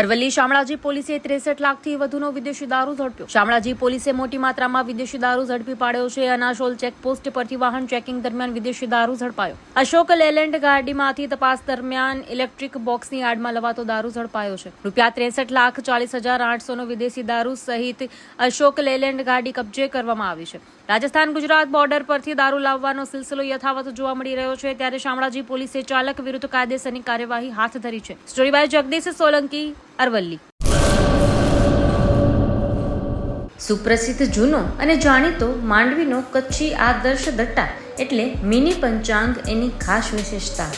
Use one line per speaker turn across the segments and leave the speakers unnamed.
અરવલ્લી શામળાજી પોલીસે ત્રેસઠ લાખથી વધુનો વિદેશી દારૂ ઝડપ્યો. શામળાજી પોલીસે મોટી માત્રામાં વિદેશી દારૂ ઝડપી પાડ્યો છે. અનાશોલ ચેકપોસ્ટ પરથી વાહન ચેકિંગ દરમિયાન વિદેશી દારૂ ઝડપાયો. અશોક લેલેન્ડ ગાડીમાંથી તપાસ દરમિયાન ઇલેક્ટ્રિક બોક્સની આડમાં લવાતો દારૂ ઝડપાયો છે. રૂપિયા ત્રેસઠ લાખ ચાલીસ હજાર આઠસોનો વિદેશી દારૂ સહિત અશોક લેલેન્ડ ગાડી કબજે કરવામાં આવી છે. રાજસ્થાન ગુજરાત બોર્ડર પરથી દારૂ લાવવાનો સિલસિલો યથાવત જોવા મળી રહ્યો છે. ત્યારે શામળાજી પોલીસે ચાલક વિરુદ્ધ કાયદેસરની કાર્યવાહી હાથ ધરી છે. Story by Jagdish Solanki Aravalli. સુપ્રસિદ્ધ જૂનો અને જાણીતો માંડવીનો કચ્છી આદર્શ દટ્ટા એટલે મિની પંચાંગ એની ખાસ વિશેષતા.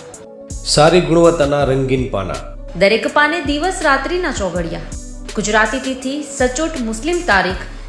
સારી ગુણવત્તાના રંગીન પાના.
દરેક પાને દિવસ રાત્રિના ચોઘડિયા. ગુજરાતી તિથિ સચોટ મુસ્લિમ તારીખ